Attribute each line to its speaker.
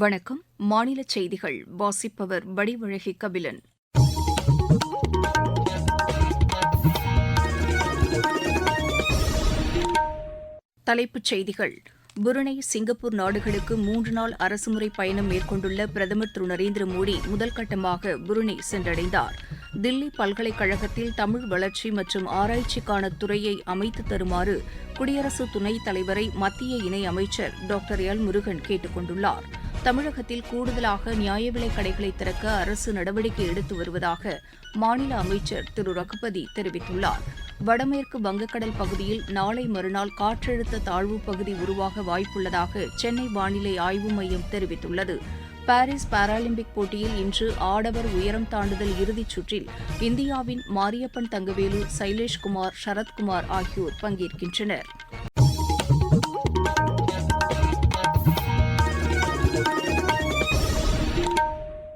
Speaker 1: வணக்கம் மாநில செய்திகள் வாசிப்பவர் வடிவழகி கபிலன் தலைப்புச் செய்திகள் புருணை சிங்கப்பூர் நாடுகளுக்கு மூன்று நாள் அரசுமுறை பயணம் மேற்கொண்டுள்ள பிரதமர் திரு நரேந்திர மோடி முதல் கட்டமாக புருணை சென்றடைந்தார் தில்லி பல்கலைக்கழகத்தில் தமிழ் வளர்ச்சி மற்றும் ஆராய்ச்சிக்கான துறையை அமைத்து தருமாறு குடியரசு துணைத் தலைவரை மத்திய இணை அமைச்சர் டாக்டர் எல் முருகன் கேட்டுக் கொண்டுள்ளாா் தமிழகத்தில் கூடுதலாக நியாய விலைக் கடைகளை திறக்க அரசு நடவடிக்கை எடுத்து வருவதாக மாநில அமைச்சர் திரு ரகுபதி தெரிவித்துள்ளார் வடமேற்கு வங்கக்கடல் பகுதியில் நாளை மறுநாள் காற்றழுத்த தாழ்வுப் பகுதி உருவாக வாய்ப்புள்ளதாக சென்னை வானிலை ஆய்வு மையம் தெரிவித்துள்ளது பாரிஸ் பாராலிம்பிக் போட்டியில் இன்று ஆடவர் உயரம் தாண்டுதல் இறுதிச் சுற்றில் இந்தியாவின் மாரியப்பன் தங்கவேலு சைலேஷ்குமார் சரத்குமார் ஆகியோர் பங்கேற்கின்றனர்